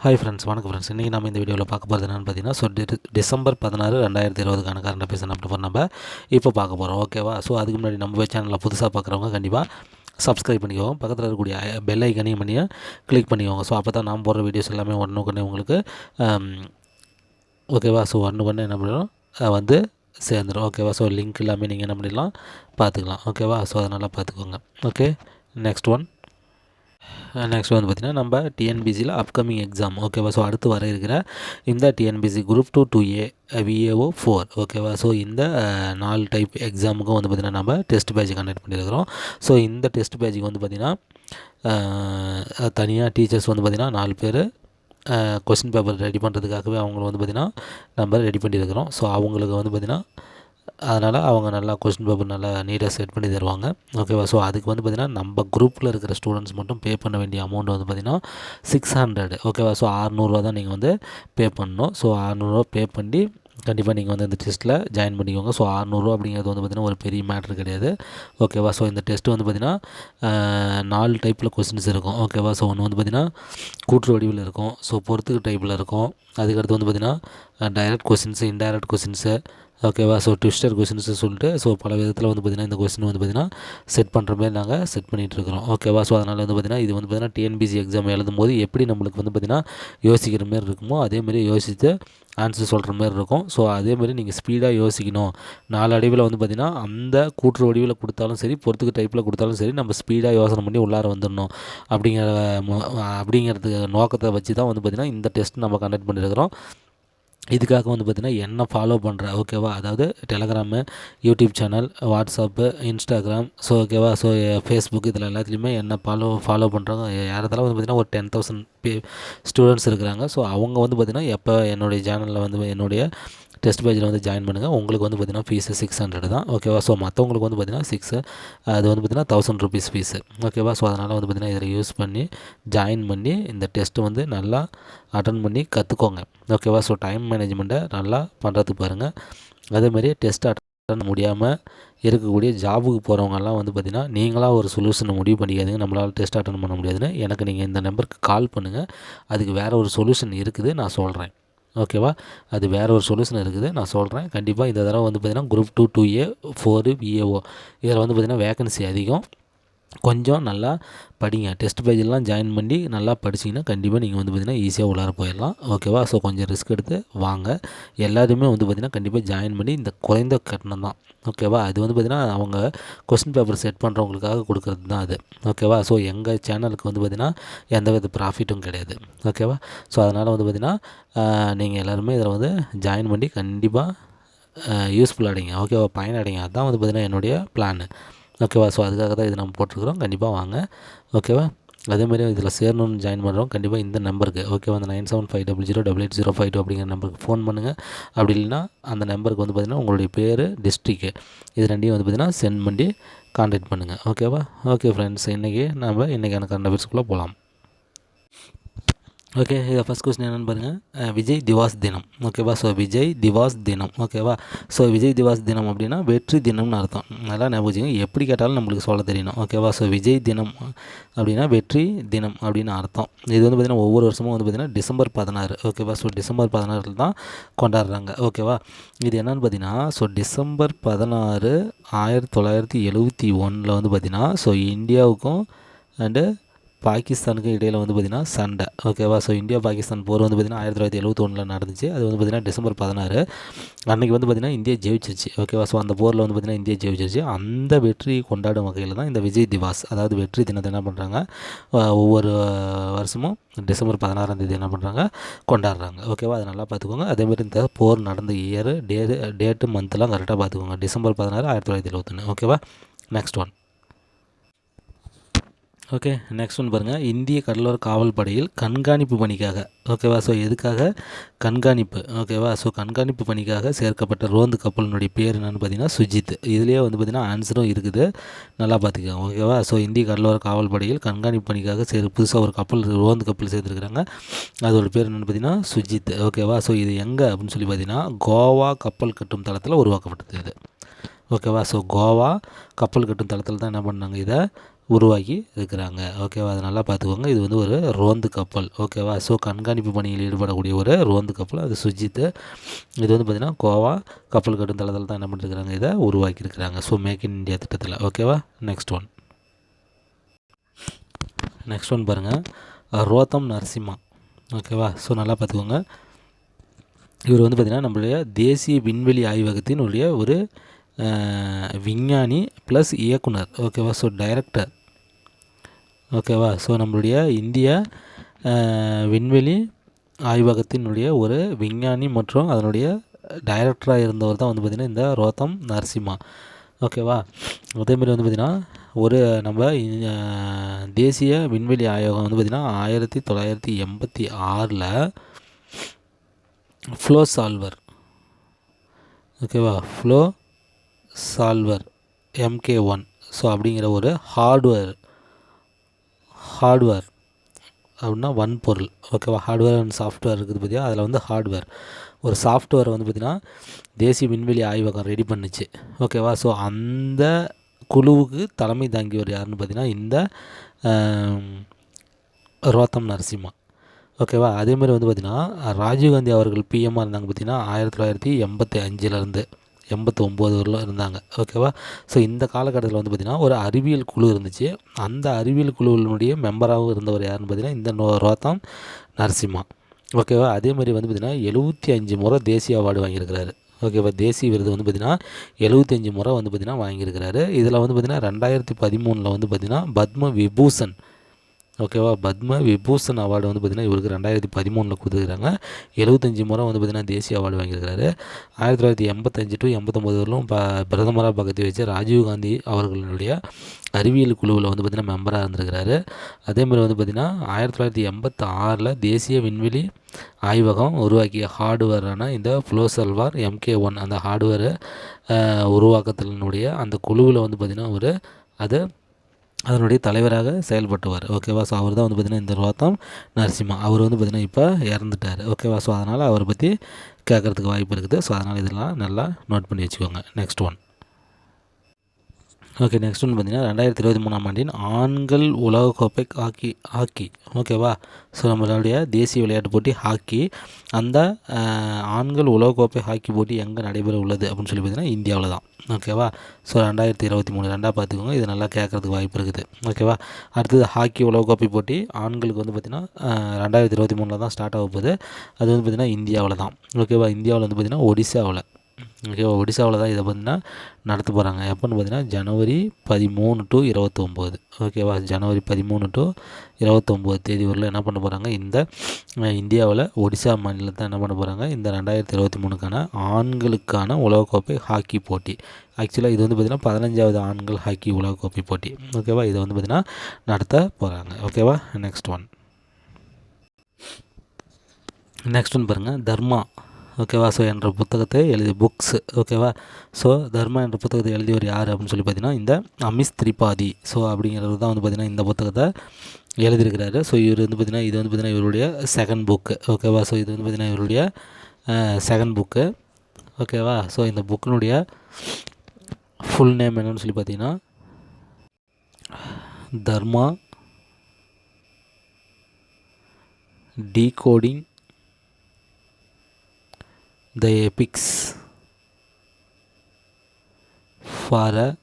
Hi friends வணக்கம் friends இன்றைக்கி நம்ம இந்த வீடியோவில் பார்க்க போகிறது என்னென்னு பார்த்தீங்கன்னா ஸோ டி- டிசம்பர் பதினாறு ரெண்டாயிரத்தி இருபதுக்கான கரண்ட் அஃபேர்ஸ் அப்படி நம்ம இப்போ பார்க்க போகிறோம் ஓகேவா ஸோ அதுக்கு முன்னாடி நம்ம சேனலில் புதுசாக பார்க்குறவங்க கண்டிப்பாக சப்ஸ்கிரைப் பண்ணிக்கோங்க. பக்கத்தில் இருக்கக்கூடிய பெல் ஐக்கனையும் பண்ணியும் கிளிக் பண்ணிக்கோங்க. ஸோ அப்போ தான் நான் போடுற வீடியோஸ் எல்லாமே ஒன்று உங்களுக்கு ஓகேவா ஸோ ஒன்று ஒன்று என்ன பண்ணிடும் வந்து சேர்ந்துடும் ஓகேவா ஸோ லிங்க் எல்லாமே நீங்கள் என்ன பண்ணிடலாம்? பார்த்துக்கலாம். ஓகேவா ஸோ அதனால் பார்த்துக்கோங்க. ஓகே நெக்ஸ்ட் ஒன் நெக்ஸ்ட் வந்து பார்த்திங்கன்னா நம்ம டிஎன்பிசியில் அப்கமிங் எக்ஸாம் ஓகேவா ஸோ அடுத்து வர இருக்கிற இந்த TNPSC group two two A VAO four ஓகேவா ஸோ இந்த நாலு டைப் எக்ஸாமுக்கும் வந்து பார்த்திங்கன்னா நம்ம டெஸ்ட் பேட்ச் கண்டக்ட் பண்ணியிருக்கிறோம் ஸோ இந்த டெஸ்ட் பேட்சுக்கு வந்து பார்த்திங்கன்னா தனியாக டீச்சர்ஸ் வந்து பார்த்திங்கன்னா நாலு பேர் கொஸ்டின் பேப்பர் ரெடி பண்ணுறதுக்காகவே அவங்கள வந்து பார்த்திங்கன்னா நம்ம ரெடி பண்ணியிருக்கிறோம் ஸோ அவங்களுக்கு வந்து பார்த்திங்கன்னா அதனால் அவங்க நல்லா கொஸ்டின் பேப்பர் நல்லா நீட்டாக செட் பண்ணி தருவாங்க. ஓகேவா ஸோ அதுக்கு வந்து பார்த்திங்கன்னா நம்ம குரூப்பில் இருக்கிற ஸ்டூடெண்ட்ஸ் மட்டும் பே பண்ண வேண்டிய அமௌண்ட் வந்து பார்த்திங்கன்னா சிக்ஸ் ஹண்ட்ரட் ஓகேவா ஸோ அறநூறுவா தான் நீங்கள் வந்து பே பண்ணணும். ஸோ அறநூறுவா பே பண்ணி கண்டிப்பாக நீங்கள் வந்து இந்த டெஸ்ட்டில் ஜாயின் பண்ணிக்கோங்க. ஸோ அறநூறுவா அப்படிங்கிறது வந்து பார்த்திங்கன்னா ஒரு பெரிய மேட்ரு கிடையாது. ஓகேவா ஸோ இந்த டெஸ்ட்டு வந்து பார்த்திங்கன்னா நாலு டைப்பில் கொஸ்டின்ஸ் இருக்கும். ஓகேவா ஸோ ஒன்று வந்து பார்த்திங்கன்னா கூற்று வடிவில் இருக்கும். ஸோ பொறுத்துக்கு டைப்பில் இருக்கும். அதுக்கடுத்து வந்து பார்த்திங்கன்னா டைரக்ட் கொஸ்டின்ஸு இன்டைரக்ட் கொஸ்டின்ஸு ஓகேவா ஸோ ட்விஸ்டர் கொஸ்டின்ஸு சொல்லிட்டு ஸோ பல விதத்தில் வந்து பார்த்திங்கன்னா இந்த கொஸ்டின் வந்து பார்த்திங்கன்னா செட் பண்ணுற மாதிரி நாங்கள் செட் பண்ணிகிட்ருக்கிறோம் ஓகேவா ஸோ அதனால் வந்து பார்த்திங்கன்னா இது வந்து பார்த்திங்கன்னா டிஎன்பிசி எக்ஸாம் எழுதும் போது எப்படி நம்மளுக்கு வந்து பார்த்திங்கன்னா யோசிக்கிற மாதிரி இருக்குமோ அதேமாதிரி யோசித்து ஆன்சர் சொல்கிற மாதிரி இருக்கும். ஸோ அதேமாதிரி நீங்கள் ஸ்பீடாக யோசிக்கணும். நாலு அடிவில் வந்து பார்த்திங்கன்னா அந்த கூற்று வடிவில் கொடுத்தாலும் சரி பொறுத்துக்கு டைப்பில் கொடுத்தாலும் சரி நம்ம ஸ்பீடாக யோசனை பண்ணி உள்ளார வந்துடணும் அப்படிங்கிற அப்படிங்கிறதுக்கு அப்படிங்கிறது நோக்கத்தை வச்சு தான் வந்து பார்த்திங்கன்னா இந்த டெஸ்ட் நம்ம கண்டக்ட் பண்ணியிருக்கிறோம் இதுக்காக வந்து பார்த்திங்கன்னா என்ன ஃபாலோ பண்ணுற ஓகேவா அதாவது Telegram YouTube channel WhatsApp Instagram so ஓகேவா ஸோ ஃபேஸ்புக் இதில் எல்லாத்துலேயுமே என்ன ஃபாலோ ஃபாலோ பண்ணுறாங்க யாரதெல்லாம் வந்து பார்த்திங்கன்னா ஒரு டென் தௌசண்ட் பே ஸ்டூடெண்ட்ஸ் இருக்கிறாங்க. ஸோ அவங்க வந்து பார்த்திங்கன்னா எப்போ என்னுடைய சேனலில் வந்து என்னுடைய டெஸ்ட் பேஜில் வந்து ஜாயின் பண்ணுங்கள் உங்களுக்கு வந்து பார்த்திங்கன்னா ஃபீஸு சிக்ஸ் ஹண்ட்ரட் தான். ஓகேவா ஸோ மற்றவங்களுக்கு வந்து பார்த்திங்கன்னா சிக்ஸு அது வந்து பார்த்திங்கன்னா தௌசண்ட் ருபீஸ் ஃபீஸு ஓகேவா ஸோ அதனால் வந்து பார்த்திங்கன்னா இதில் யூஸ் பண்ணி ஜாயின் பண்ணி இந்த டெஸ்ட்டு வந்து நல்லா அட்டன் பண்ணி கற்றுக்கோங்க ஓகேவா ஸோ டைம் மேனேஜ்மெண்ட்டை நல்லா பண்ணுறதுக்கு பாருங்கள் அதேமாதிரி டெஸ்ட் அட்டன் முடியாமல் இருக்கக்கூடிய ஜாபுக்கு போகிறவங்கெல்லாம் வந்து பார்த்திங்கன்னா நீங்களாக ஒரு சொல்யூஷனை முடிவு பண்ணிக்காதீங்க. நம்மளால் டெஸ்ட் அட்டன் பண்ண முடியாதுன்னு எனக்கு நீங்கள் இந்த நம்பருக்கு கால் பண்ணுங்கள் அதுக்கு வேறு ஒரு சொல்யூஷன் இருக்குது. நான் சொல்கிறேன் ஓகேவா? அது வேறு ஒரு சொல்யூஷன் இருக்குது. நான் சொல்கிறேன் கண்டிப்பாக இந்த தடவை வந்து பார்த்திங்கன்னா group two two A four VAO இதில் வந்து பார்த்திங்கன்னா வேகன்சி அதிகம். கொஞ்சம் நல்லா படிங்க. டெஸ்ட் பேஜெல்லாம் ஜாயின் பண்ணி நல்லா படிச்சிங்கன்னா கண்டிப்பாக நீங்கள் வந்து பார்த்திங்கன்னா ஈஸியாக உள்ளார போயிடலாம். ஓகேவா ஸோ கொஞ்சம் ரிஸ்க் எடுத்து வாங்க. எல்லாருமே வந்து பார்த்திங்கன்னா கண்டிப்பாக ஜாயின் பண்ணி இந்த குறைந்த கட்டணம் தான். ஓகேவா அது வந்து பார்த்திங்கன்னா அவங்க கொஸ்டின் பேப்பர் செட் பண்ணுறவங்களுக்காக கொடுக்குறது தான் அது. ஓகேவா ஸோ எங்கள் சேனலுக்கு வந்து பார்த்திங்கன்னா எந்த வித ப்ராஃபிட்டும் கிடையாது. ஓகேவா ஸோ அதனால் வந்து பார்த்திங்கன்னா நீங்கள் எல்லாருமே இதில் வந்து ஜாயின் பண்ணி கண்டிப்பாக யூஸ்ஃபுல் அடைங்க. ஓகேவா பயன் அடைங்க அதுதான் வந்து பார்த்திங்கன்னா என்னுடைய பிளான் ஓகேவா ஸோ அதுக்காக தான் இது நம்ம போட்டிருக்கிறோம். கண்டிப்பாக வாங்க. ஓகேவா அதேமாதிரி இதில் சேரணும்னு ஜாயின் பண்ணுறோம் கண்டிப்பாக இந்த நம்பருக்கு. ஓகேவா அந்த nine seven five double zero double eight zero five two அப்படிங்கிற நம்பருக்கு ஃபோன் பண்ணுங்கள் அப்படி இல்லைன்னா அந்த நம்பருக்கு வந்து பார்த்திங்கன்னா உங்களுடைய பேர் டிஸ்ட்ரிக்கு இது ரெண்டையும் வந்து பார்த்திங்கன்னா சென்ட் பண்ணி கான்டாக்ட் பண்ணுங்கள் ஓகேவா ஓகே ஃப்ரெண்ட்ஸ் இன்றைக்கி நம்ம இன்றைக்கான கரண்ட் அஃபேர்ஸ்க்குள்ளே போகலாம். ஓகே இதை ஃபஸ்ட் கொஸ்டின் என்னென்னு பாருங்கள் விஜய் திவாஸ் தினம். ஓகேவா ஸோ விஜய் திவாஸ் தினம். ஓகேவா ஸோ விஜய் திவாஸ் தினம் அப்படின்னா வெற்றி தினம்னு அர்த்தம். நல்லா ஞாபகம் எப்படி கேட்டாலும் நம்மளுக்கு சொல்ல தெரியணும். ஓகேவா ஸோ விஜய் தினம் அப்படின்னா வெற்றி தினம் அப்படின்னு அர்த்தம். இது வந்து பார்த்திங்கன்னா ஒவ்வொரு வருஷமும் வந்து பார்த்திங்கன்னா டிசம்பர் பதினாறு. ஓகேவா ஸோ டிசம்பர் பதினாறில் தான் கொண்டாடுறாங்க. ஓகேவா இது என்னென்னு பார்த்தீங்கன்னா ஸோ டிசம்பர் பதினாறு ஆயிரத்தி தொள்ளாயிரத்தி எழுபத்தி ஒன்றில் வந்து பார்த்திங்கன்னா ஸோ இந்தியாவுக்கும் அண்டு பாகிஸ்தானுக்கு இடையில் வந்து பார்த்திங்கன்னா சண்டை. ஓகேவா ஸோ இந்தியா பாகிஸ்தான் போர் வந்து பார்த்திங்கன்னா ஆயிரத்தி தொள்ளாயிரத்தி எழுபத்தொன்னில் நடந்துச்சு. அது வந்து பார்த்திங்கன்னா டிசம்பர் பதினாறு. அன்றைக்கி வந்து பார்த்திங்கன்னா இந்தியா ஜெயிச்சிருச்சு. ஓகேவா ஸோ அந்த போரில் வந்து பார்த்திங்கன்னா இந்தியா ஜெயிச்சிருச்சு. அந்த வெற்றி கொண்டாடும் வகையில் தான் இந்த விஜய் திவாஸ் அதாவது வெற்றி தினத்தை என்ன பண்ணுறாங்க ஒவ்வொரு வருஷமும் டிசம்பர் பதினாறாம் தேதி என்ன பண்ணுறாங்க கொண்டாடுறாங்க. ஓகேவா அதை நல்லா பார்த்துக்கோங்க அதேமாதிரி இந்த போர் நடந்த இயர் டே டேட்டு மந்த்லாம் கரெக்டாக பார்த்துக்கோங்க டிசம்பர் பதினாறு ஆயிரத்தி தொள்ளாயிரத்தி எழுபத்தொன்று ஓகேவா next one okay next one பாருங்கள் இந்திய கடலோர காவல் படையில் கண்காணிப்பு பணிக்காக ஓகேவா ஸோ எதுக்காக? கண்காணிப்பு ஓகேவா ஸோ கண்காணிப்பு பணிக்காக சேர்க்கப்பட்ட ரோந்து கப்பலினுடைய பேர் என்னென்னு பார்த்தீங்கன்னா சுஜித். இதுலேயே வந்து பார்த்திங்கன்னா ஆன்சரும் இருக்குது. நல்லா பார்த்துக்கோங்க ஓகேவா ஸோ இந்திய கடலோர காவல் படையில் கண்காணிப்பு பணிக்காக சேர் புதுசாக ஒரு கப்பல் ரோந்து கப்பல் சேர்த்துருக்குறாங்க. அதோட பேர் என்னென்னு பார்த்தீங்கன்னா சுஜித் ஓகேவா ஸோ இது எங்கே அப்படின்னு சொல்லி பார்த்தீங்கன்னா கோவா கப்பல் கட்டும் தளத்தில் உருவாக்கப்பட்டது இது. ஓகேவா ஸோ கோவா கப்பல் கட்டும் தளத்தில் தான் என்ன பண்ணாங்க இதை? உருவாக்கி இருக்கிறாங்க. ஓகேவா அதை நல்லா பார்த்துக்கோங்க. இது வந்து ஒரு ரோந்து கப்பல். ஓகேவா ஸோ கண்காணிப்பு பணியில் ஈடுபடக்கூடிய ஒரு ரோந்து கப்பல். அது சுஜித் இது வந்து பார்த்திங்கன்னா கோவா கப்பல் கட்டும் தளத்தில் தான் என்ன பண்ணிருக்கிறாங்க? இதை உருவாக்கியிருக்கிறாங்க ஸோ மேக் இன் இந்தியா திட்டத்தில். ஓகேவா நெக்ஸ்ட் ஒன் நெக்ஸ்ட் ஒன் பாருங்கள் ரோத்தம் நரசிம்மா. ஓகேவா ஸோ நல்லா பார்த்துக்கோங்க. இவர் வந்து பார்த்திங்கன்னா நம்மளுடைய தேசிய விண்வெளி ஆய்வகத்தினுடைய ஒரு விஞ்ஞானி ப்ளஸ் இயக்குனர். ஓகேவா ஸோ டைரக்டர் ஓகேவா? ஸோ நம்மளுடைய இந்திய விண்வெளி ஆய்வகத்தினுடைய ஒரு விஞ்ஞானி மற்றும் அதனுடைய டைரக்டராக இருந்தவர் தான் வந்து பார்த்திங்கன்னா இந்த ரோத்தம் நரசிம்மா. ஓகேவா? அதேமாரி வந்து பார்த்திங்கன்னா ஒரு நம்ம தேசிய விண்வெளி ஆய்வகம் வந்து பார்த்திங்கன்னா ஆயிரத்தி தொள்ளாயிரத்தி எண்பத்தி ஆறில் ஃப்ளோ சால்வர் ஓகேவா? Flow solver MK one so அப்படிங்கிற ஒரு ஹார்ட்வேர் ஹார்ட்வேர் அப்படின்னா வன்பொருள் ஓகேவா ஹார்ட்வேர் அண்ட் சாஃப்ட்வேர் இருக்குது பார்த்தியா அதில் வந்து ஹார்ட்வேர் ஒரு சாஃப்ட்வேர் வந்து பார்த்திங்கன்னா தேசிய விண்வெளி ஆய்வகம் ரெடி பண்ணுச்சு. ஓகேவா ஸோ அந்த குழுவுக்கு தலைமை தாங்கியவர் யாருன்னு பார்த்தீங்கன்னா இந்த ரோத்தம் நரசிம்மா. ஓகேவா அதேமாதிரி வந்து பார்த்திங்கன்னா ராஜீவ்காந்தி அவர்கள் பிஎம்மாக இருந்தாங்க பார்த்திங்கன்னா ஆயிரத்தி தொள்ளாயிரத்தி எண்பத்தி அஞ்சுலேருந்து எண்பத்தி ஒம்பது வரலும் இருந்தாங்க ஓகேவா ஸோ இந்த காலகட்டத்தில் வந்து பார்த்திங்கன்னா ஒரு அறிவியல் குழு இருந்துச்சு. அந்த அறிவியல் குழுவினுடைய மெம்பராகவும் இருந்தவர் யாருன்னு பார்த்தீங்கன்னா இந்த நோ ரோத்தம் நரசிம்மா. ஓகேவா அதே மாதிரி வந்து பார்த்திங்கன்னா எழுபத்தி அஞ்சு முறை தேசிய அவார்டு வாங்கியிருக்கிறாரு. ஓகேவா தேசிய விருது வந்து பார்த்திங்கன்னா எழுபத்தஞ்சு முறை வந்து பார்த்திங்கன்னா வாங்கியிருக்கிறாரு. இதில் வந்து பார்த்திங்கன்னா ரெண்டாயிரத்தி பதிமூணில் வந்து பார்த்திங்கன்னா பத்ம விபூஷன் ஓகேவா? பத்ம விபூஷன் அவார்டு வந்து பார்த்திங்கன்னா இவருக்கு ரெண்டாயிரத்தி பதிமூணில் கொடுத்துருக்காங்க. எழுபத்தஞ்சி முறை வந்து பார்த்திங்கன்னா தேசிய அவார்டு வாங்கியிருக்காரு ஆயிரத்தி தொள்ளாயிரத்தி எண்பத்தஞ்சு டு எண்பத்தொம்போது வரலும் ப பிரதமராக பக்கத்து வச்சு ராஜீவ்காந்தி அவர்களுடைய அறிவியல் குழுவில் வந்து பார்த்திங்கன்னா மெம்பராக இருந்திருக்கிறாரு. அதேமாதிரி வந்து பார்த்திங்கன்னா ஆயிரத்தி தொள்ளாயிரத்தி எண்பத்தி ஆறில் தேசிய விண்வெளி ஆய்வகம் உருவாக்கிய ஹார்ட்வேரான இந்த ஃப்ளோசல்வார் எம்கே ஒன் அந்த ஹார்ட்வேர் உருவாக்கத்தினுடைய அந்த குழுவில் வந்து பார்த்திங்கன்னா ஒரு அது அதனுடைய தலைவராக செயல்பட்டுவார். ஓகேவா ஸோ அவர் தான் வந்து பார்த்திங்கன்னா இந்த ரோத்தம் நரசிம்மா. அவர் வந்து பார்த்திங்கன்னா இப்போ இறந்துட்டார். ஓகேவா ஸோ அதனால் அவரை பற்றி கேட்குறதுக்கு வாய்ப்பு இருக்குது. ஸோ அதனால் இதெல்லாம் நல்லா நோட் பண்ணி வச்சுக்கோங்க. நெக்ஸ்ட் ஒன் ஓகே நெக்ஸ்ட் ஒன்று பார்த்தீங்கன்னா ரெண்டாயிரத்தி இருபத்தி மூணாம் ஆண்டின் ஆண்கள் உலகக்கோப்பை ஹாக்கி ஹாக்கி. ஓகேவா ஸோ நம்மளுடைய தேசிய விளையாட்டு போட்டி ஹாக்கி. அந்த ஆண்கள் உலகக்கோப்பை ஹாக்கி போட்டி எங்கே நடைபெற உள்ளது அப்படின்னு சொல்லி பார்த்தீங்கன்னா இந்தியாவில் தான். ஓகேவா ஸோ ரெண்டாயிரத்தி இருபத்தி மூணு ரெண்டாக பார்த்துக்கோங்க. இது நல்லா கேட்குறதுக்கு வாய்ப்பு இருக்குது. ஓகேவா அடுத்தது ஹாக்கி உலகக்கோப்பை போட்டி ஆண்களுக்கு வந்து பார்த்திங்கன்னா ரெண்டாயிரத்தி இருபத்தி மூணில் தான் ஸ்டார்ட் ஆக போகுது. அது வந்து பார்த்திங்கன்னா இந்தியாவில் தான். ஓகேவா இந்தியாவில் வந்து பார்த்திங்கன்னா ஒடிசாவில். ஓகேவா ஒடிசாவில் தான் இதை பார்த்திங்கன்னா நடத்த போகிறாங்க எப்போன்னு பார்த்தீங்கன்னா ஜனவரி பதிமூணு டு இருபத்தொம்போது. ஓகேவா ஜனவரி பதிமூணு டு இருபத்தொம்போது தேதி வரல என்ன பண்ண போகிறாங்க இந்த இந்தியாவில் ஒடிசா மாநிலத்தை என்ன பண்ண போகிறாங்க இந்த ரெண்டாயிரத்தி இருபத்தி மூணுக்கான ஆண்களுக்கான உலகக்கோப்பை ஹாக்கி போட்டி. ஆக்சுவலாக இது வந்து பார்த்திங்கன்னா பதினஞ்சாவது ஆண்கள் ஹாக்கி உலகக்கோப்பை போட்டி. ஓகேவா இதை வந்து பார்த்திங்கன்னா நடத்த போகிறாங்க ஓகேவா நெக்ஸ்ட் ஒன் நெக்ஸ்ட் ஒன் பாருங்கள் தர்மா. ஓகேவா? ஸோ என்ற புத்தகத்தை எழுதி புக்ஸ் ஓகேவா? ஸோ தர்மா என்ற புத்தகத்தை எழுதியவர் யார் அப்படின்னு சொல்லி பார்த்தீங்கன்னா இந்த அமிஷ் திரிபாதி. ஸோ அப்படிங்கிறவர் தான் வந்து பார்த்திங்கன்னா இந்த புத்தகத்தை எழுதியிருக்கிறாரு. ஸோ இவர் வந்து பார்த்திங்கன்னா இது வந்து பார்த்திங்கன்னா இவருடைய செகண்ட் புக்கு ஓகேவா? ஸோ இது வந்து பார்த்திங்கன்னா இவருடைய செகண்ட் புக்கு ஓகேவா? ஸோ இந்த புக்கினுடைய ஃபுல் நேம் என்னன்னு சொல்லி பார்த்தீங்கன்னா Dharma decoding the epics. For a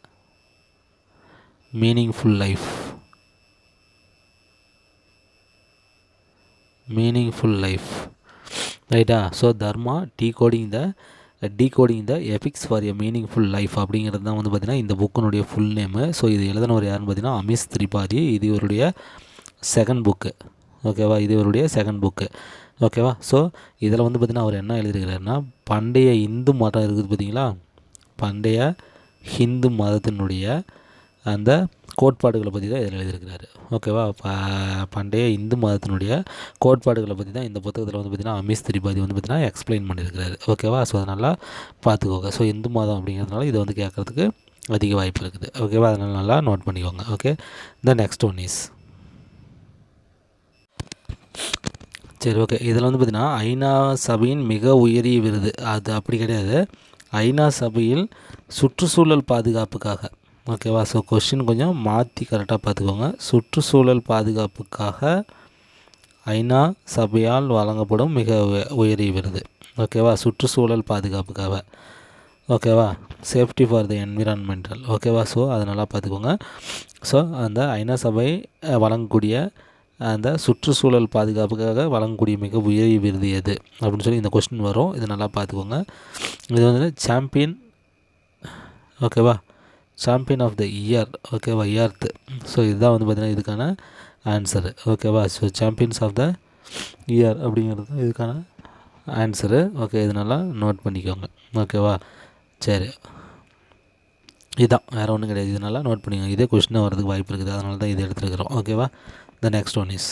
meaningful life. Meaningful life. ரைட்டா so Dharma decoding the decoding the epics for a meaningful life அப்படிங்கிறது தான் வந்து பார்த்திங்கன்னா இந்த புக்கினுடைய ஃபுல் நேமு ஸோ இது எழுதினவர் யாருன்னு பார்த்தீங்கன்னா அமிஷ் திரிபாதி இது இவருடைய செகண்ட் புக்கு ஓகேவா? இது இவருடைய செகண்ட் புக்கு ஓகேவா? ஸோ இதில் வந்து பார்த்திங்கன்னா அவர் என்ன எழுதியிருக்கிறாருன்னா பண்டைய இந்து மதம் இருக்குது பார்த்தீங்களா பண்டைய ஹிந்து மதத்தினுடைய அந்த கோட்பாடுகளை பற்றி தான் இதில் எழுதியிருக்கிறாரு. ஓகேவா? ப பண்டைய இந்து மதத்தினுடைய கோட்பாடுகளை பற்றி தான் இந்த புத்தகத்தில் வந்து பார்த்திங்கன்னா அமிஷ் திரிபாதி வந்து பார்த்திங்கன்னா எக்ஸ்பிளைன் பண்ணியிருக்கிறாரு. ஓகேவா? ஸோ அதை நல்லா பார்த்துக்கோங்க ஸோ இந்து மதம் அப்படிங்கிறதுனால இதை வந்து கேட்குறதுக்கு அதிக வாய்ப்பு இருக்குது. ஓகேவா? அதனால் நல்லா நோட் பண்ணிக்கோங்க. Okay the next one is சரி ஓகே இதில் வந்து பார்த்திங்கன்னா ஐநா சபையின் மிக உயரிய விருது. அது அப்படி கிடையாது. ஐநா சபையில் சுற்றுச்சூழல் பாதுகாப்புக்காக. ஓகேவா ஸோ கொஷின் கொஞ்சம் மாற்றி கரெக்டாக பார்த்துக்கோங்க சுற்றுச்சூழல் பாதுகாப்புக்காக ஐநா சபையால் வழங்கப்படும் மிக உயரிய விருது. ஓகேவா சுற்றுச்சூழல் பாதுகாப்புக்காக. ஓகேவா சேஃப்டி ஃபார் த என்விரான்மெண்டல் ஓகேவா ஸோ அதை நல்லா பார்த்துக்கோங்க ஸோ அந்த ஐநா சபை வழங்கக்கூடிய அந்த சுற்றுச்சூழல் பாதுகாப்புக்காக வழங்கக்கூடிய மிக உயரிய விருது எது? அப்படின்னு சொல்லி இந்த கொஸ்டின் வரும். இது நல்லா பார்த்துக்கோங்க. இது வந்து சாம்பியன் ஓகேவா சாம்பியன் ஆஃப் த இயர் ஓகேவா இயர்த்து ஸோ இதுதான் வந்து பார்த்திங்கன்னா இதுக்கான ஆன்சரு ஓகேவா so champions of the year அப்படிங்கிறது இதுக்கான ஆன்சரு ஓகே இது நல்லா நோட் பண்ணிக்கோங்க. ஓகேவா சரி. இதுதான் வேறு ஒன்றும் கிடையாது. இதனால நோட் பண்ணிக்கோங்க. இதே கொஷினாக வரதுக்கு வாய்ப்பு இருக்குது. அதனால தான் இதை எடுத்துருக்குறோம். ஓகேவா த நெக்ஸ்ட் ஒன் இஸ்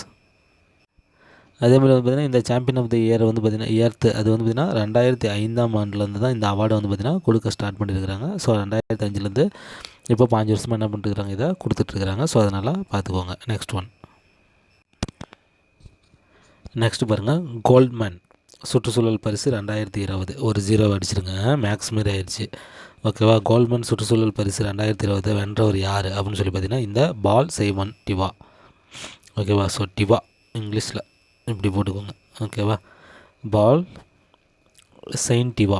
அதே மாதிரி வந்து பார்த்திங்கன்னா இந்த சாம்பியன் ஆஃப் த இயர் வந்து பார்த்திங்கன்னா இயர்த்து அது வந்து பார்த்திங்கன்னா ரெண்டாயிரத்தி ஐந்தாம் ஆண்டுலேருந்து தான் இந்த அவார்டு வந்து பார்த்திங்கன்னா கொடுக்க ஸ்டார்ட் பண்ணியிருக்கிறாங்க ஸோ ரெண்டாயிரத்தி அஞ்சுலேருந்து இப்போ பாஞ்சு வருஷமாக என்ன பண்ணிட்டுருக்காங்க இதை கொடுத்துட்ருக்குறாங்க. ஸோ அதனால் பார்த்துக்கோங்க நெக்ஸ்ட் ஒன் நெக்ஸ்ட் பாருங்கள் கோல்ட்மேன் சுற்றுச்சூழல் பரிசு ரெண்டாயிரத்தி இருபது. ஒரு ஜீரோ அடிச்சிருங்க. மேக்ஸ் மாரி ஆயிடுச்சு. ஓகேவா கோல்ட்மேன் சுற்றுச்சூழல் பரிசு ரெண்டாயிரத்தி இருபது வென்றவர் யார்? அப்படின்னு சொல்லி பார்த்தீங்கன்னா இந்த பால் செய்வன் டிவா ஓகேவா ஸோ டிவா இங்கிலீஷில் இப்படி போட்டுக்கோங்க. ஓகேவா பால் செயின்ட் டிவா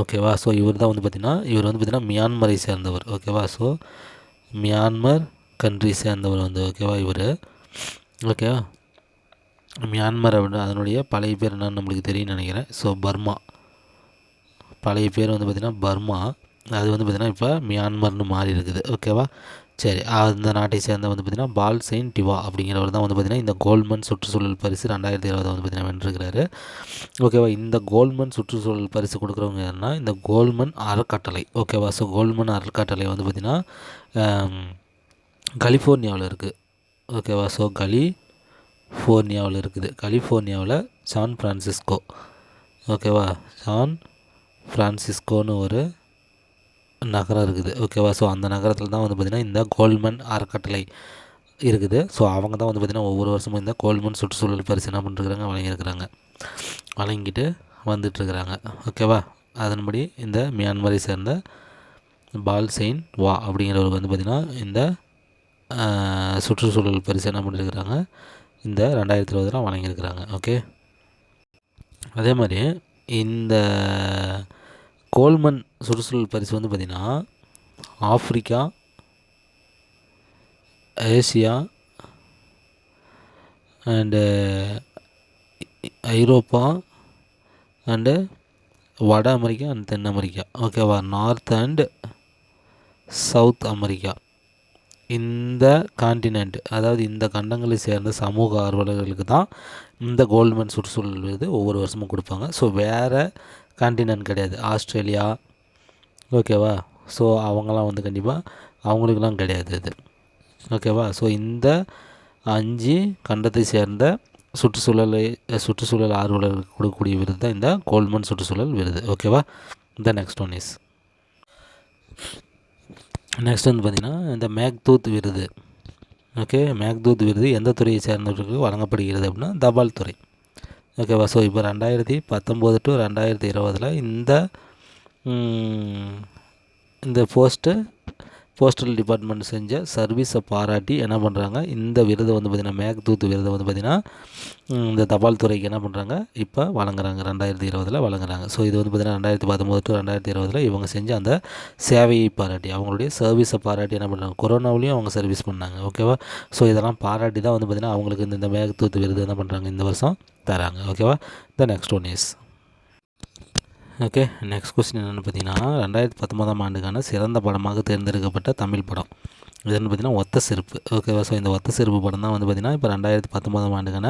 ஓகேவா ஸோ இவர் தான் வந்து பார்த்திங்கன்னா இவர் வந்து பார்த்திங்கன்னா மியான்மரை சேர்ந்தவர். ஓகேவா ஸோ மியான்மர் கண்ட்ரி சேர்ந்தவர் வந்து ஓகேவா இவர். ஓகேவா மியான்மர் அப்படின்னு அதனுடைய பழைய பேர் என்னன்னு நம்மளுக்கு தெரியும்னு நினைக்கிறேன். So Burma. பழைய பேர் வந்து பார்த்திங்கன்னா பர்மா. அது வந்து பார்த்திங்கன்னா இப்போ மியான்மர்னு மாறி இருக்குது ஓகேவா சரி அந்த நாட்டை சேர்ந்த வந்து பார்த்திங்கன்னா பால் செயின் டிவா அப்படிங்கிறவர் தான் வந்து பார்த்திங்கன்னா இந்த கோல்மன் சுற்றுச்சூழல் பரிசு ரெண்டாயிரத்தி இருபது வந்து பார்த்திங்கன்னா வென்றிருக்கிறாரு. ஓகேவா இந்த கோல்மன் சுற்றுச்சூழல் பரிசு கொடுக்குறவங்க யாருன்னா இந்த கோல்மன் அறக்கட்டளை. ஓகேவா ஸோ கோல்மன் அறக்கட்டளை வந்து பார்த்திங்கன்னா கலிஃபோர்னியாவில் இருக்குது ஓகேவா ஸோ கலி ஃபோர்னியாவில் இருக்குது. கலிஃபோர்னியாவில் சான் ஃப்ரான்சிஸ்கோ. ஓகேவா சான் ஃப்ரான்சிஸ்கோன்னு ஒரு நகரம் இருக்குது. ஓகேவா ஸோ அந்த நகரத்தில் தான் வந்து பார்த்திங்கன்னா இந்த கோல்மன் அறக்கட்டளை இருக்குது. ஸோ அவங்க தான் வந்து பார்த்திங்கன்னா ஒவ்வொரு வருஷமும் இந்த கோல்மன் சுற்றுச்சூழல் பரிசு என்ன பண்ணிருக்கிறாங்க வழங்கியிருக்கிறாங்க. வழங்கிட்டு வந்துட்டுருக்குறாங்க. ஓகேவா அதன்படி இந்த மியான்மரை சேர்ந்த பால் செயின் வா அப்படிங்கிறவருக்கு வந்து பார்த்திங்கன்னா இந்த சுற்றுச்சூழல் பரிசு என்ன பண்ணியிருக்கிறாங்க இந்த ரெண்டாயிரத்தி இருபதுலாம் வழங்கியிருக்கிறாங்க. ஓகே அதே மாதிரி இந்த கோல்மன் சுற்றுச்சூழல் பரிசு வந்து பார்த்திங்கன்னா ஆஃப்ரிக்கா ஏசியா அண்டு ஐரோப்பா அண்டு வட அமெரிக்கா அண்ட் தென் அமெரிக்கா. ஓகேவா நார்த் அண்ட் சவுத் அமெரிக்கா. இந்த காண்டினென்ட் அதாவது இந்த கண்டங்களை சேர்ந்த சமூக ஆர்வலர்களுக்கு தான் இந்த கோல்ட்மேன் சுற்றுச்சூழல் விருது ஒவ்வொரு வருஷமும் கொடுப்பாங்க. ஸோ வேறு கான்டினன்ட் கிடையாது. ஆஸ்திரேலியா. ஓகேவா ஸோ அவங்களாம் வந்து கண்டிப்பாக அவங்களுக்கெல்லாம் கிடையாது இது. ஓகேவா ஸோ இந்த அஞ்சு கண்டத்தை சேர்ந்த சுற்றுச்சூழலை சுற்றுச்சூழல் ஆர்வலர்களுக்கு கொடுக்கக்கூடிய விருது தான் இந்த கோல்மன் சுற்றுச்சூழல் விருது. ஓகேவா இந்த நெக்ஸ்ட் ஒன் இஸ் நெக்ஸ்ட் வந்து பார்த்திங்கன்னா இந்த மேக்தூத் விருது. ஓகே மேக்தூத் விருது எந்த துறையை சேர்ந்தவர்களுக்கு வழங்கப்படுகிறது அப்படின்னா தபால் துறை. ஓகேவா ஸோ இப்போ ரெண்டாயிரத்தி பத்தொம்போது டு ரெண்டாயிரத்தி இருபதில் இந்த இந்த போஸ்ட்டு போஸ்டல் டிபார்ட்மெண்ட் செஞ்ச சர்வீஸை பாராட்டி என்ன பண்ணுறாங்க இந்த விருதை வந்து பார்த்திங்கன்னா மேக்தூத்து விருதை வந்து பார்த்திங்கன்னா இந்த தபால் துறைக்கு என்ன பண்ணுறாங்க இப்போ வழங்குறாங்க. ரெண்டாயிரத்தி இருபதில் வழங்குறாங்க. ஸோ இது வந்து பார்த்திங்கன்னா ரெண்டாயிரத்தி பத்தொம்போது டு ரெண்டாயிரத்தி இருபதில் இவங்க செஞ்ச அந்த சேவையை பாராட்டி அவங்களுடைய சர்வீஸை பாராட்டி என்ன பண்ணுறாங்க கொரோனாவிலையும் அவங்க சர்வீஸ் பண்ணாங்க. ஓகேவா ஸோ இதெல்லாம் பாராட்டி தான் வந்து பார்த்திங்கன்னா அவங்களுக்கு இந்த இந்த விருது என்ன பண்ணுறாங்க இந்த வருஷம்? தராங்க. ஓகேவா the next one is okay next question என்னென்னு பார்த்தீங்கன்னா ரெண்டாயிரத்தி பத்தொன்பதாம் ஆண்டுக்கான சிறந்த படமாக தேர்ந்தெடுக்கப்பட்ட தமிழ் படம். இது வந்து பார்த்திங்கன்னா ஒத்த செருப்பு. ஓகேவா ஸோ இந்த ஒத்த செருப்பு படம் தான் வந்து பார்த்திங்கன்னா இப்போ ரெண்டாயிரத்தி பத்தொன்பதாம் ஆண்டுக்கான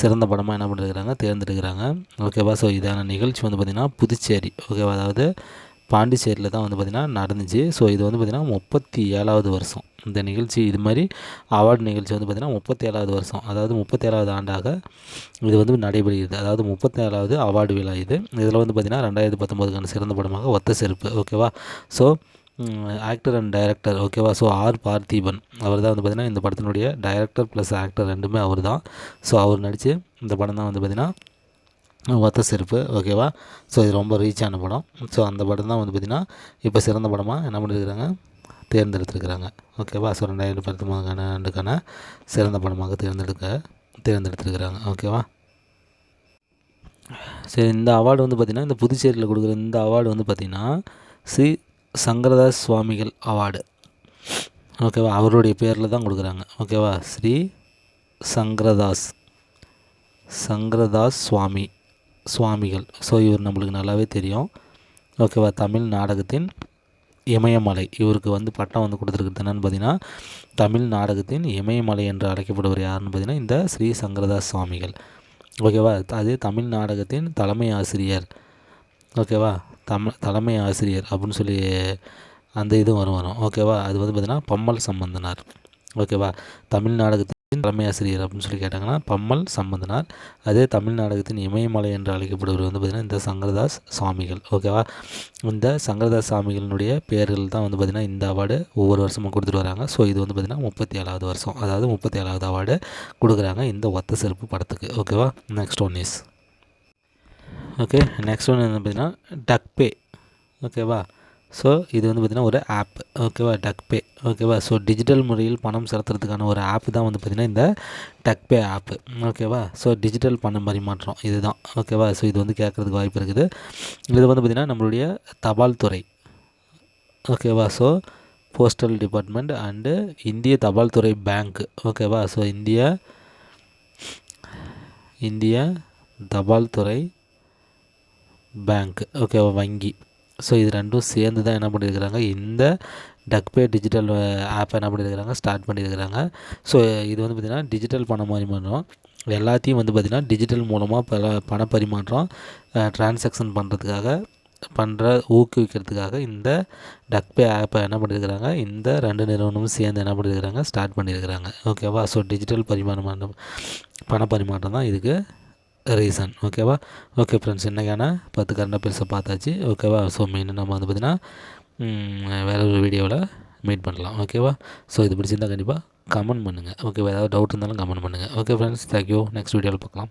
சிறந்த படமாக என்ன பண்ணிருக்கிறாங்க? தேர்ந்தெடுக்கிறாங்க. ஓகேவா ஸோ இதான நிகழ்ச்சி வந்து பார்த்திங்கன்னா புதுச்சேரி. ஓகேவா அதாவது பாண்டிச்சேரியில் தான் வந்து பார்த்திங்கன்னா நடந்துச்சு. ஸோ இது வந்து பார்த்திங்கன்னா முப்பத்தி ஏழாவது வருஷம். இந்த நிகழ்ச்சி இது மாதிரி அவார்டு நிகழ்ச்சி வந்து பார்த்திங்கன்னா முப்பத்தி ஏழாவது வருஷம். அதாவது முப்பத்தேழாவது ஆண்டாக இது வந்து நடைபெறுகிறது. அதாவது முப்பத்தேழாவது அவார்டு விழா இது. இதில் வந்து பார்த்திங்கன்னா ரெண்டாயிரத்தி பத்தொம்போதுக்கான சிறந்த படமாக ஒத்த செருப்பு. ஓகேவா ஸோ ஆக்டர் அண்ட் டைரக்டர் ஓகேவா ஸோ ஆர் பார்த்திபன். அவர் தான் வந்து பார்த்திங்கன்னா இந்த படத்தினுடைய டைரக்டர் ப்ளஸ் ஆக்டர் ரெண்டுமே அவர் தான் ஸோ அவர் நடித்து இந்த படம் தான் வந்து பார்த்திங்கன்னா ஒத்த செருப்பு ஓகேவா ஸோ இது ரொம்ப ரீச் ஆன படம். ஸோ அந்த படம் தான் வந்து பார்த்திங்கன்னா இப்போ சிறந்த படமாக என்ன பண்ணியிருக்கிறாங்க தேர்ந்தெடுத்திருக்கிறாங்க. ஓகேவா ஸோ ரெண்டாயிரத்தி பத்தொம்பதுக்கான ஆண்டுக்கான சிறந்த படமாக தேர்ந்தெடுக்க தேர்ந்தெடுத்திருக்கிறாங்க. ஓகேவா சரி இந்த அவார்டு வந்து பார்த்திங்கன்னா இந்த புதுச்சேரியில் கொடுக்குற இந்த அவார்டு வந்து பார்த்திங்கன்னா ஸ்ரீ சங்கரதாஸ் சுவாமிகள் அவார்டு ஓகேவா அவருடைய பேரில் தான் கொடுக்குறாங்க. ஓகேவா ஸ்ரீ சங்கரதாஸ். சங்கரதாஸ் சுவாமி. சுவாமிகள். ஸோ இவர் நம்மளுக்கு நல்லாவே தெரியும். ஓகேவா தமிழ் நாடகத்தின் இமயமலை. இவருக்கு வந்து பட்டம் வந்து கொடுத்துருக்குறது என்னென்னு பார்த்தீங்கன்னா தமிழ் நாடகத்தின் இமயமலை என்று அழைக்கப்படுவர் யாருன்னு பார்த்தீங்கன்னா இந்த ஸ்ரீ சங்கரதாஸ் சுவாமிகள். ஓகேவா அது தமிழ் நாடகத்தின் தலைமை ஆசிரியர். ஓகேவா தமிழ் தலைமை ஆசிரியர் அப்படின்னு சொல்லி அந்த இதுவும் வரும் வரும். ஓகேவா அது வந்து பார்த்திங்கன்னா பம்மல் சம்பந்தனார். ஓகேவா? தமிழ் நாடகத்தின் தலைமை ஆசிரியர் அப்படின்னு சொல்லி கேட்டாங்கன்னா பம்மல் சம்பந்தனார். அதே தமிழ் நாடகத்தின் இமயமலை என்று அழைக்கப்படுவர் வந்து பார்த்திங்கன்னா இந்த சங்கரதாஸ் சுவாமிகள் ஓகேவா? இந்த சங்கரதாஸ் சுவாமிகளினுடைய பேர்கள் தான் வந்து பார்த்திங்கன்னா இந்த அவார்டு ஒவ்வொரு வருஷமும் கொடுத்துட்டு வராங்க. ஸோ இது வந்து பார்த்திங்கன்னா முப்பத்தி ஏழாவது வருஷம். அதாவது முப்பத்தி ஏழாவது அவார்டு கொடுக்குறாங்க இந்த ஒத்த செருப்பு படத்துக்கு. ஓகேவா? Next one is okay next one என்ன பார்த்தீங்கன்னா டக்பே ஓகேவா? ஸோ இது வந்து பார்த்திங்கன்னா ஒரு ஆப் ஓகேவா டக்பே ஓகேவா ஸோ டிஜிட்டல் முறையில் பணம் செலுத்துறதுக்கான ஒரு ஆப் தான் வந்து பார்த்திங்கன்னா இந்த டக்பே ஆப்பு ஓகேவா ஸோ டிஜிட்டல் பணம் பரிமாற்றம் இதுதான். ஓகேவா ஸோ இது வந்து கேட்குறதுக்கு வாய்ப்பு இருக்குது. இது வந்து பார்த்திங்கன்னா நம்மளுடைய தபால் துறை. ஓகேவா ஸோ போஸ்டல் டிபார்ட்மெண்ட் அண்டு இந்திய தபால் துறை பேங்க் ஓகேவா ஸோ இந்திய இந்திய தபால் துறை பேங்க் ஓகேவா வங்கி. ஸோ இது ரெண்டும் சேர்ந்து தான் என்ன பண்ணியிருக்கிறாங்க? இந்த டக்பே டிஜிட்டல் ஆப் என்ன பண்ணியிருக்கிறாங்க? ஸ்டார்ட் பண்ணியிருக்கிறாங்க. ஸோ இது வந்து பார்த்திங்கன்னா டிஜிட்டல் பணம் பரிமாற்றம். எல்லாத்தையும் வந்து பார்த்திங்கன்னா டிஜிட்டல் மூலமாக பல பண பரிமாற்றம் ட்ரான்சாக்ஷன் பண்ணுறதுக்காக பண்ணுற ஊக்குவிக்கிறதுக்காக இந்த டக்பே ஆப்பை என்ன பண்ணியிருக்கிறாங்க? இந்த ரெண்டு நிறுவனமும் சேர்ந்து என்ன பண்ணியிருக்கிறாங்க? ஸ்டார்ட் பண்ணியிருக்கிறாங்க. ஓகேவா ஸோ டிஜிட்டல் பரிமாற்றம் பண பரிமாற்றம் தான் இதுக்கு ரீசன் ஓகேவா ஓகே ஃப்ரெண்ட்ஸ் இன்றைக்கான பத்து கரண்ட் அஃபேர்ஸை பார்த்தாச்சு. ஓகேவா ஸோ மெயின் நம்ம வந்து பார்த்திங்கன்னா வேறு ஒரு வீடியோவில் மீட் பண்ணலாம். ஓகேவா ஸோ இது பிடிச்சிருந்தால் கண்டிப்பாக கமெண்ட் பண்ணுங்கள் ஓகேவா ஏதாவது டவுட் இருந்தாலும் கமெண்ட் பண்ணுங்கள் ஓகே ஃப்ரெண்ட்ஸ் தேங்க்யூ நெக்ஸ்ட் வீடியோவில் பார்க்கலாம்.